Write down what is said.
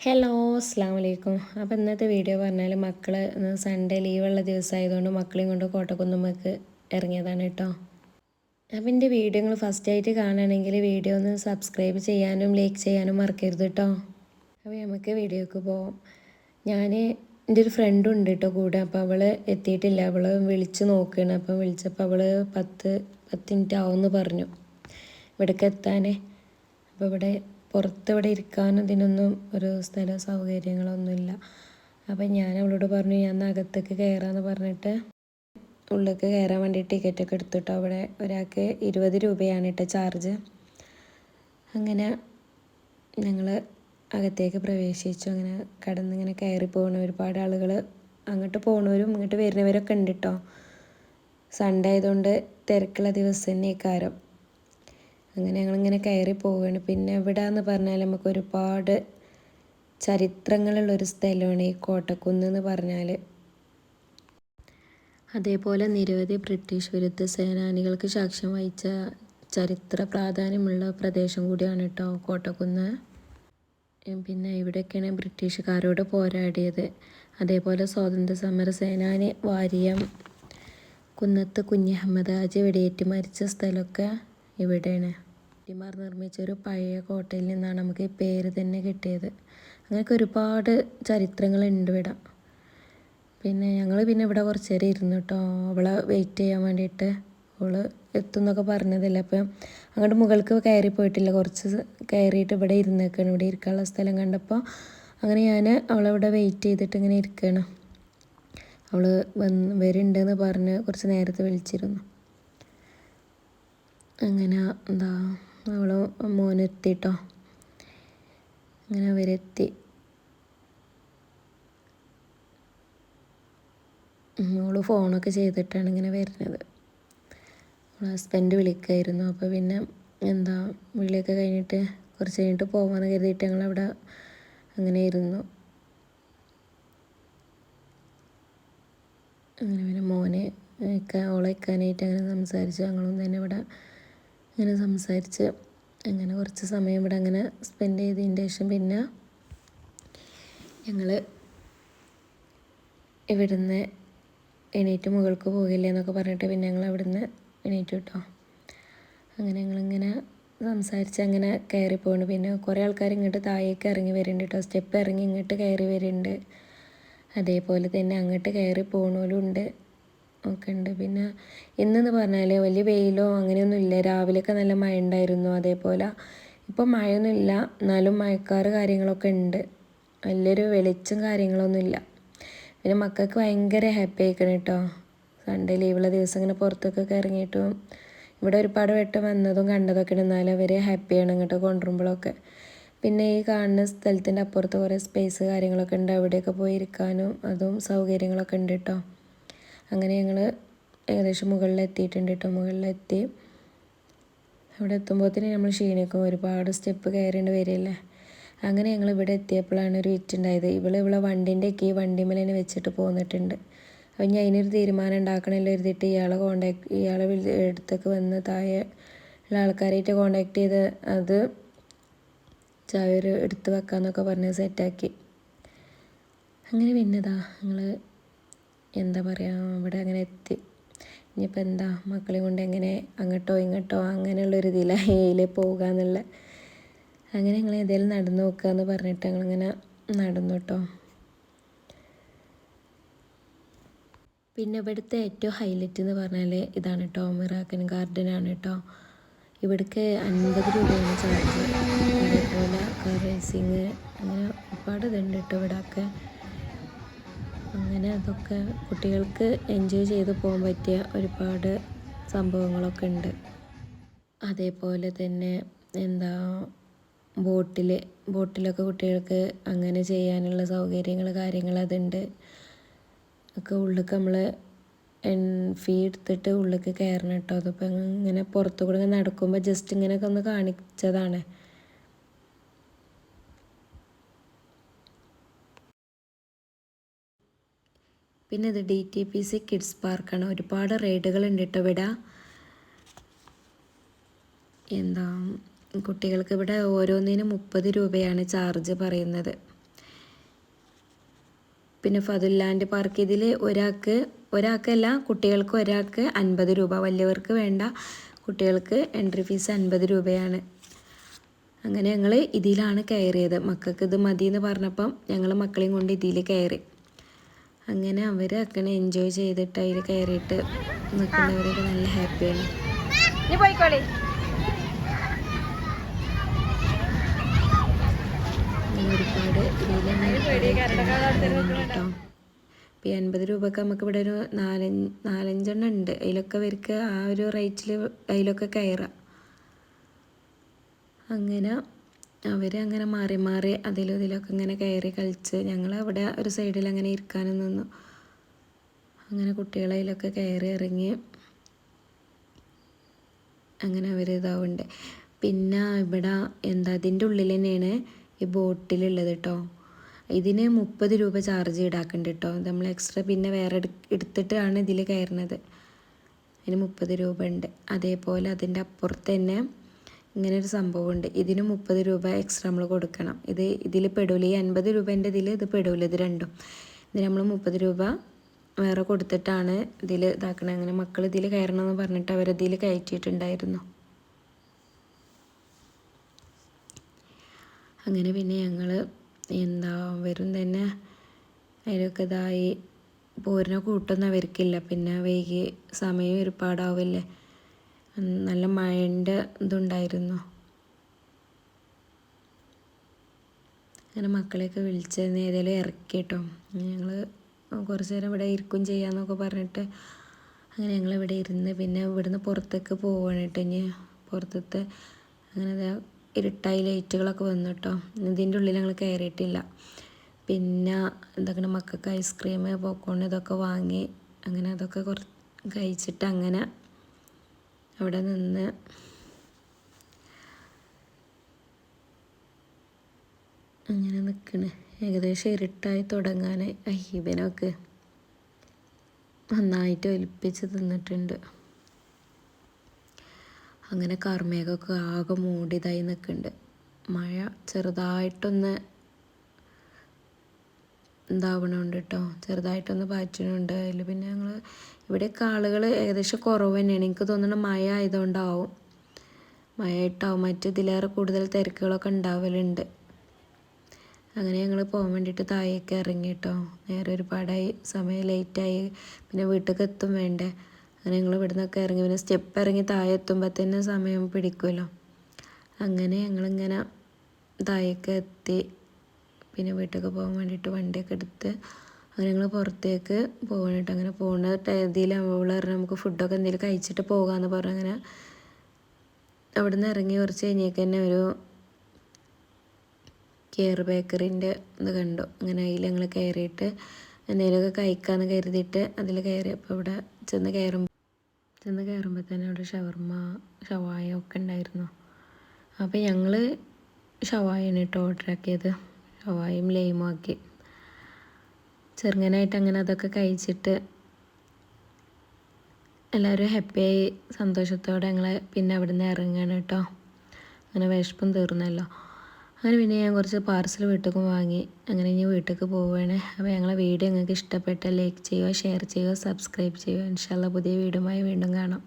Hello അസ്സാം വലൈക്കും അപ്പോൾ ഇന്നത്തെ വീഡിയോ പറഞ്ഞാൽ മക്കൾ സൺഡേ ലീവുള്ള ദിവസമായതുകൊണ്ട് മക്കളെയും കൊണ്ട് കോട്ടക്കുന്നുമ്മക്ക് ഇറങ്ങിയതാണ് കേട്ടോ. അപ്പം എന്റെ വീഡിയോ നിങ്ങൾ ഫസ്റ്റ് ആയിട്ട് കാണുകയാണെങ്കിൽ വീഡിയോ ഒന്ന് സബ്സ്ക്രൈബ് ചെയ്യാനും ലൈക്ക് ചെയ്യാനും മറക്കരുത് കേട്ടോ. അപ്പോൾ നമുക്ക് വീഡിയോക്ക് പോവാം. ഞാൻ എന്റെ ഒരു ഫ്രണ്ട് ഉണ്ട് കേട്ടോ കൂടെ. അപ്പോൾ അവൾ എത്തിയിട്ടില്ല. അവൾ വിളിച്ച് നോക്കുകയാണ് അപ്പം വിളിച്ചപ്പോൾ അവൾ പത്ത് പത്ത് മിനിറ്റ് ആവുമെന്ന് പറഞ്ഞു. ഇവിടേക്ക് എത്താനേ. അപ്പോൾ ഇവിടെ പുറത്ത് ഇവിടെ ഇരിക്കാനും ഇതിനൊന്നും ഒരു സ്ഥല സൗകര്യങ്ങളൊന്നുമില്ല. അപ്പം ഞാൻ അവളോട് പറഞ്ഞു ഞാൻ അകത്തേക്ക് കയറാമെന്ന് പറഞ്ഞിട്ട് ഉള്ളിലേക്ക് കയറാൻ വേണ്ടി ടിക്കറ്റൊക്കെ എടുത്തിട്ടോ. അവിടെ ഒരാൾക്ക് ഇരുപത് രൂപയാണ് കേട്ടോ ചാർജ് അങ്ങനെ ഞങ്ങൾ അകത്തേക്ക് പ്രവേശിച്ചു. അങ്ങനെ കടന്നിങ്ങനെ കയറി പോകണ ഒരുപാട് ആളുകൾ അങ്ങോട്ട് പോകണവരും ഇങ്ങോട്ട് വരുന്നവരൊക്കെ ഉണ്ട് കേട്ടോ സൺഡേ ആയതുകൊണ്ട് തിരക്കുള്ള ദിവസം തന്നെ കാരം അങ്ങനെ ഞങ്ങളിങ്ങനെ കയറി പോവുകയാണ് പിന്നെ ഇവിടെ എന്ന് പറഞ്ഞാൽ നമുക്ക് ഒരുപാട് ചരിത്രങ്ങളുള്ളൊരു സ്ഥലമാണ് ഈ കോട്ടക്കുന്ന് എന്ന് പറഞ്ഞാൽ അതേപോലെ നിരവധി ബ്രിട്ടീഷ് വിരുദ്ധ സേനാനികൾക്ക് സാക്ഷ്യം വഹിച്ച ചരിത്ര പ്രാധാന്യമുള്ള പ്രദേശം കൂടിയാണ് കേട്ടോ കോട്ടക്കുന്ന്. പിന്നെ ഇവിടെയൊക്കെയാണ് ബ്രിട്ടീഷുകാരോട് പോരാടിയത്. അതേപോലെ സ്വാതന്ത്ര്യ സമര സേനാനി വാര്യം കുന്നത്ത് കുഞ്ഞഹമ്മദ് ആജി വെടിയേറ്റ് മരിച്ച സ്ഥലമൊക്കെ ഇവിടെയാണ്. ബ്രിട്ടീഷുകാർ നിർമ്മിച്ച ഒരു പഴയ കോട്ടയിൽ നിന്നാണ് നമുക്ക് ഈ പേര് തന്നെ കിട്ടിയത്. അങ്ങനെയൊക്കെ ഒരുപാട് ചരിത്രങ്ങളുണ്ട് ഇവിടെ. പിന്നെ ഞങ്ങൾ പിന്നെ ഇവിടെ കുറച്ച് നേരം ഇരുന്നു കേട്ടോ. അവളെ വെയിറ്റ് ചെയ്യാൻ വേണ്ടിയിട്ട് അവൾ എത്തുന്നൊക്കെ പറഞ്ഞതല്ലേ. അപ്പം അങ്ങോട്ട് മുകൾക്ക് കയറി പോയിട്ടില്ല. കുറച്ച് കയറിയിട്ട് ഇവിടെ ഇരുന്നേക്കാണ്. ഇവിടെ ഇരിക്കാനുള്ള സ്ഥലം കണ്ടപ്പോൾ അങ്ങനെ ഞാൻ അവളവിടെ വെയിറ്റ് ചെയ്തിട്ട് ഇങ്ങനെ ഇരിക്കുകയാണ് അവൾ വന്ന് വരുന്നുണ്ടെന്ന് പറഞ്ഞ് കുറച്ച് നേരത്തെ വിളിച്ചിരുന്നു. അങ്ങനെ എന്താ മോനെത്തിട്ടോ അങ്ങനെ അവരെത്തി. അവൾ ഫോണൊക്കെ ചെയ്തിട്ടാണ് ഇങ്ങനെ വരുന്നത്. ഹസ്ബൻഡ് വിളിക്കായിരുന്നു. അപ്പോൾ പിന്നെ എന്താ വിളിയൊക്കെ കഴിഞ്ഞിട്ട് കുറച്ച് കഴിഞ്ഞിട്ട് പോകാമെന്ന് കരുതിയിട്ട് ഞങ്ങളവിടെ അങ്ങനെ ഇരുന്നു. അങ്ങനെ പിന്നെ മോനെ ഓളെ വയ്ക്കാനായിട്ട് അങ്ങനെ സംസാരിച്ചു. ഞങ്ങളും തന്നെ ഇവിടെ അങ്ങനെ സംസാരിച്ച് അങ്ങനെ കുറച്ച് സമയം ഇവിടെ അങ്ങനെ സ്പെൻഡ് ചെയ്തതിന് ശേഷം പിന്നെ ഞങ്ങൾ ഇവിടുന്ന് എണീറ്റ് മുകൾക്ക് പോകില്ലേ എന്നൊക്കെ പറഞ്ഞിട്ട് പിന്നെ ഞങ്ങൾ അവിടുന്ന് എണീറ്റ് കേട്ടോ അങ്ങനെ ഞങ്ങളിങ്ങനെ സംസാരിച്ച് അങ്ങനെ കയറി പോകുന്നു പിന്നെ കുറേ ആൾക്കാർ ഇങ്ങോട്ട് താഴേക്ക് ഇറങ്ങി വരുന്നുണ്ട് കേട്ടോ സ്റ്റെപ്പ് ഇറങ്ങി ഇങ്ങോട്ട് കയറി വരുന്നുണ്ട് അതേപോലെ തന്നെ അങ്ങോട്ട് കയറി പോകണോലും ഉണ്ട്. ഒക്കെ ഉണ്ട് പിന്നെ ഇന്നെന്ന് പറഞ്ഞാൽ വലിയ വെയിലോ അങ്ങനെയൊന്നും ഇല്ല. രാവിലെയൊക്കെ നല്ല മഴ ഉണ്ടായിരുന്നു അതേപോലെ. ഇപ്പം മഴയൊന്നുമില്ല. എന്നാലും മഴക്കാറ് കാര്യങ്ങളൊക്കെ ഉണ്ട്. വലിയൊരു വെളിച്ചം കാര്യങ്ങളൊന്നും ഇല്ല. പിന്നെ മക്കൾക്ക് ഭയങ്കര ഹാപ്പി ആയിക്കണം കേട്ടോ സൺഡേ ലീവുള്ള ദിവസം ഇങ്ങനെ പുറത്തൊക്കെ ഇറങ്ങിയിട്ടും ഇവിടെ ഒരുപാട് വട്ടം വന്നതും കണ്ടതൊക്കെ എന്നാലും അവർ ആണ് ഇങ്ങോട്ട് കൊണ്ടുവരുമ്പോഴൊക്കെ. പിന്നെ ഈ കാണുന്ന സ്ഥലത്തിന്റെ അപ്പുറത്ത് കുറേ സ്പേസ് കാര്യങ്ങളൊക്കെ ഉണ്ട്. അവിടെയൊക്കെ പോയി ഇരിക്കാനും അതും സൗകര്യങ്ങളൊക്കെ ഉണ്ട് കേട്ടോ അങ്ങനെ ഞങ്ങൾ ഏകദേശം മുകളിലെത്തിയിട്ടുണ്ട് കേട്ടോ മുകളിലെത്തി. അവിടെ എത്തുമ്പോഴത്തേന് നമ്മൾ ക്ഷീണിക്കും. ഒരുപാട് സ്റ്റെപ്പ് കയറേണ്ടി വരില്ലേ? അങ്ങനെ ഞങ്ങൾ ഇവിടെ എത്തിയപ്പോഴാണ് ഒരു വിറ്റുണ്ടായത് ഇവൾ ഇവളെ വണ്ടിന്റെ കീ വണ്ടിമേൽ തന്നെ വെച്ചിട്ട് പോന്നിട്ടുണ്ട്. അപ്പം ഞാൻ അതിനൊരു തീരുമാനം ഉണ്ടാക്കണമല്ലോ എഴുതിയിട്ട് ഇയാളെ കോണ്ടാക്ട് ഇയാളെ അടുത്തേക്ക് വന്ന് താഴെ ഉള്ള ആൾക്കാരായിട്ട് കോണ്ടാക്ട് ചെയ്ത് അത് ചായ ഒരു എടുത്ത് വെക്കാമെന്നൊക്കെ പറഞ്ഞ് സെറ്റാക്കി അങ്ങനെ പിന്നെതാ ഞങ്ങൾ എന്താ പറയുക അവിടെ അങ്ങനെ എത്തി. ഇനിയിപ്പോൾ എന്താ മക്കളെ കൊണ്ട് എങ്ങനെ അങ്ങോട്ടോ ഇങ്ങോട്ടോ അങ്ങനെയുള്ളൊരു ഇതിലാണ് ഇതിൽ പോകുക എന്നുള്ള അങ്ങനെ ഞങ്ങൾ ഏതെങ്കിലും നടന്നു നോക്കുക എന്ന് പറഞ്ഞിട്ട് ഞങ്ങളിങ്ങനെ നടന്നു കേട്ടോ പിന്നെ ഇവിടുത്തെ ഏറ്റവും ഹൈലൈറ്റ് എന്ന് പറഞ്ഞാൽ ഇതാണ് കേട്ടോ മിറാക്കൻ ഗാർഡൻ ആണ് കേട്ടോ ഇവിടേക്ക് അൻപത് രൂപയാണ് ചാർജ് അതേപോലെ കാർ റേസിങ് അങ്ങനെ ഒരുപാട് ഇതുണ്ട് കേട്ടോ ഇവിടെയൊക്കെ അങ്ങനെ അതൊക്കെ കുട്ടികൾക്ക് എൻജോയ് ചെയ്ത് പോകാൻ പറ്റിയ ഒരുപാട് സംഭവങ്ങളൊക്കെ ഉണ്ട്. അതേപോലെ തന്നെ എന്താ ബോട്ടിൽ ബോട്ടിലൊക്കെ കുട്ടികൾക്ക് അങ്ങനെ ചെയ്യാനുള്ള സൗകര്യങ്ങൾ കാര്യങ്ങൾ അതുണ്ട്. ഒക്കെ ഉള്ളിലേക്ക് നമ്മൾ ഫീ എടുത്തിട്ട് ഉള്ളിലേക്ക് കയറണം കേട്ടോ അതിപ്പോൾ ഇങ്ങനെ പുറത്തു കൂടെ നടക്കുമ്പോൾ ജസ്റ്റ് ഇങ്ങനെയൊക്കെ ഒന്ന് കാണിച്ചതാണ്. പിന്നെ ഇത് D T P C kids പാർക്കാണ് ഒരുപാട് റൈഡുകൾ ഉണ്ട് കേട്ടോ ഇവിടെ. എന്താ കുട്ടികൾക്ക് ഇവിടെ ഓരോന്നിനും മുപ്പത് രൂപയാണ് ചാർജ് പറയുന്നത്. പിന്നെ ഫതുല്ലാൻഡ് പാർക്ക് ഇതിൽ ഒരാൾക്ക് ഒരാൾക്കല്ല കുട്ടികൾക്ക് ഒരാൾക്ക് അൻപത് രൂപ. വലിയവർക്ക് വേണ്ട കുട്ടികൾക്ക് എൻട്രി ഫീസ് അൻപത് രൂപയാണ്. അങ്ങനെ ഞങ്ങൾ ഇതിലാണ് കയറിയത്. മക്കൾക്ക് ഇത് മതി എന്ന് പറഞ്ഞപ്പം ഞങ്ങൾ മക്കളെയും കൊണ്ട് ഇതിൽ കയറി. അങ്ങനെ അവർ അങ്ങനെ എൻജോയ് ചെയ്തിട്ട് അതിൽ കയറിയിട്ട് നിൽക്കുന്നവരൊക്കെ നല്ല ഹാപ്പിയാണ് ഒരുപാട് കേട്ടോ. ഇപ്പം ഈ അൻപത് രൂപക്ക് നമുക്ക് ഇവിടെ ഒരു നാലഞ്ച് നാലഞ്ചെണ്ണം ഉണ്ട്. അതിലൊക്കെ അവർക്ക് ആ ഒരു റേറ്റിൽ അതിലൊക്കെ കയറാം. അങ്ങനെ അവർ അങ്ങനെ മാറി മാറി അതിലും ഇതിലൊക്കെ ഇങ്ങനെ കയറി കളിച്ച് ഞങ്ങൾ അവിടെ ഒരു സൈഡിൽ അങ്ങനെ ഇരിക്കാനും നിന്നു. അങ്ങനെ കുട്ടികളതിലൊക്കെ കയറി ഇറങ്ങി അങ്ങനെ അവർ ഇതാവുന്നുണ്ട് പിന്നെ ഇവിടെ എന്താ അതിന്റെ ഉള്ളിൽ തന്നെയാണ് ഈ ബോട്ടിലുള്ളത് കേട്ടോ ഇതിന് മുപ്പത് രൂപ ചാർജ് ഈടാക്കുന്നുണ്ട് കേട്ടോ നമ്മൾ എക്സ്ട്രാ പിന്നെ വേറെ എടു എടുത്തിട്ടാണ് ഇതിൽ കയറുന്നത് അതിന് മുപ്പത് രൂപ ഉണ്ട് അതേപോലെ അതിന്റെ അപ്പുറത്ത് തന്നെ ഇങ്ങനെ ഒരു സംഭവമുണ്ട്. ഇതിന് മുപ്പത് രൂപ എക്സ്ട്രാ നമ്മൾ കൊടുക്കണം. ഇത് ഇതിൽ പെടൂല. ഈ അൻപത് രൂപേന്റെ ഇതിൽ ഇത് പെടൂല ഇത് രണ്ടും. ഇതിന് നമ്മൾ മുപ്പത് രൂപ വേറെ കൊടുത്തിട്ടാണ് ഇതിൽ ഇതാക്കണത് അങ്ങനെ മക്കൾ ഇതിൽ കയറണമെന്ന് പറഞ്ഞിട്ട് അവരതിൽ കയറ്റിയിട്ടുണ്ടായിരുന്നു. അങ്ങനെ പിന്നെ ഞങ്ങൾ എന്താ വരും തന്നെ അതിലൊക്കെ ഇതായി. പോരുന്ന കൂട്ടൊന്നും അവർക്കില്ല. പിന്നെ വൈകി സമയം ഒരുപാടാവില്ലേ? നല്ല മഴന്റെ ഇതുണ്ടായിരുന്നു. അങ്ങനെ മക്കളെയൊക്കെ വിളിച്ച് ഏതായാലും ഇറക്കി കേട്ടോ ഞങ്ങൾ കുറച്ച് നേരം ഇവിടെ ഇരിക്കും ചെയ്യാമെന്നൊക്കെ പറഞ്ഞിട്ട് അങ്ങനെ ഞങ്ങൾ ഇവിടെ ഇരുന്ന് പിന്നെ ഇവിടുന്ന് പുറത്തേക്ക് പോവാണ് കേട്ടോ ഇനി പുറത്തത്തെ അങ്ങനെ ഇരുട്ടായി ലൈറ്റുകളൊക്കെ വന്നു കേട്ടോ ഇതിന്റെ ഉള്ളിൽ ഞങ്ങൾ കയറിയിട്ടില്ല. പിന്നെ എന്തൊക്കെയാണ് മക്കൾക്ക് ഐസ്ക്രീം പോപ്കോൺ ഇതൊക്കെ വാങ്ങി അങ്ങനെ അതൊക്കെ കുറച്ച് കഴിച്ചിട്ട് അങ്ങനെ അവിടെ നിന്ന് അങ്ങനെ നിൽക്കണ്. ഏകദേശം ഇരുട്ടായി തുടങ്ങാൻ അഹീബനൊക്കെ നന്നായിട്ട് ഒലിപ്പിച്ച് തിന്നിട്ടുണ്ട്. അങ്ങനെ കർമ്മേകമൊക്കെ ആകെ മൂടിയതായി നിൽക്കുന്നുണ്ട് മഴ ചെറുതായിട്ടൊന്ന് എന്താവണുണ്ട് കേട്ടോ ചെറുതായിട്ടൊന്ന് പാറ്റണുണ്ട്. അതിൽ പിന്നെ ഞങ്ങൾ ഇവിടെ ആളുകൾ ഏകദേശം കുറവ് തന്നെയാണ്. എനിക്ക് തോന്നുന്നു മഴ ആയതുകൊണ്ടാവും. മഴ ഇട്ടാവും മറ്റു കൂടുതൽ തിരക്കുകളൊക്കെ ഉണ്ടാവലുണ്ട്. അങ്ങനെ ഞങ്ങൾ പോകാൻ വേണ്ടിയിട്ട് താഴേക്ക് ഇറങ്ങി കേട്ടോ നേരെ ഒരുപാടായി. സമയം ലേറ്റായി. പിന്നെ വീട്ടിലേക്ക് എത്തും വേണ്ടേ. അങ്ങനെ ഞങ്ങൾ ഇവിടെ നിന്നൊക്കെ ഇറങ്ങി. പിന്നെ സ്റ്റെപ്പ് ഇറങ്ങി താഴെ എത്തുമ്പോൾ തന്നെ സമയം പിടിക്കുമല്ലോ അങ്ങനെ ഞങ്ങളിങ്ങനെ താഴേക്ക് എത്തി. പിന്നെ വീട്ടിലേക്ക് പോകാൻ വേണ്ടിയിട്ട് വണ്ടിയൊക്കെ എടുത്ത് അങ്ങനെ ഞങ്ങൾ പുറത്തേക്ക് പോകാനായിട്ട് അങ്ങനെ പോകുന്ന ഇതിൽ അവൾ പറഞ്ഞാൽ നമുക്ക് ഫുഡൊക്കെ എന്തെങ്കിലും കഴിച്ചിട്ട് പോകാമെന്ന് പറഞ്ഞു. അങ്ങനെ അവിടെ നിന്ന് ഇറങ്ങി കുറച്ച് കഴിഞ്ഞേക്ക് തന്നെ ഒരു കെയർ ബേക്കറിന്റെ ഇത് കണ്ടു. അങ്ങനെ അതിൽ ഞങ്ങൾ കയറിയിട്ട് എന്തെങ്കിലുമൊക്കെ കഴിക്കാമെന്ന് കരുതിയിട്ട് അതിൽ കയറി. അപ്പോൾ ഇവിടെ ചെന്ന് കയറുമ്പോൾ ചെന്ന് കയറുമ്പോൾ തന്നെ അവിടെ ഷവർമ ഷവായ ഒക്കെ ഉണ്ടായിരുന്നു. അപ്പോൾ ഞങ്ങൾ ഷവായാണ് കേട്ടോ ഓർഡർ ആക്കിയത്. ഷവായും ലൈമും ആക്കി ചെറുങ്ങനായിട്ട് അങ്ങനെ അതൊക്കെ കഴിച്ചിട്ട് എല്ലാവരും ഹാപ്പിയായി സന്തോഷത്തോടെ ഞങ്ങൾ പിന്നെ അവിടെ നിന്ന് ഇറങ്ങുകയാണ് കേട്ടോ. അങ്ങനെ വിശപ്പും തീർന്നല്ലോ. അങ്ങനെ പിന്നെ ഞാൻ കുറച്ച് പാർസൽ വീട്ടിലേക്ക് വാങ്ങി. അങ്ങനെ ഇനി വീട്ടിലേക്ക് പോവുകയാണ് അപ്പോൾ ഞങ്ങളെ വീഡിയോ നിങ്ങൾക്ക് ഇഷ്ടപ്പെട്ട ലൈക്ക് ചെയ്യുക ഷെയർ ചെയ്യുക സബ്സ്ക്രൈബ് ചെയ്യുക. ഇൻഷാല്ല പുതിയ വീഡിയോയുമായി വീണ്ടും കാണാം.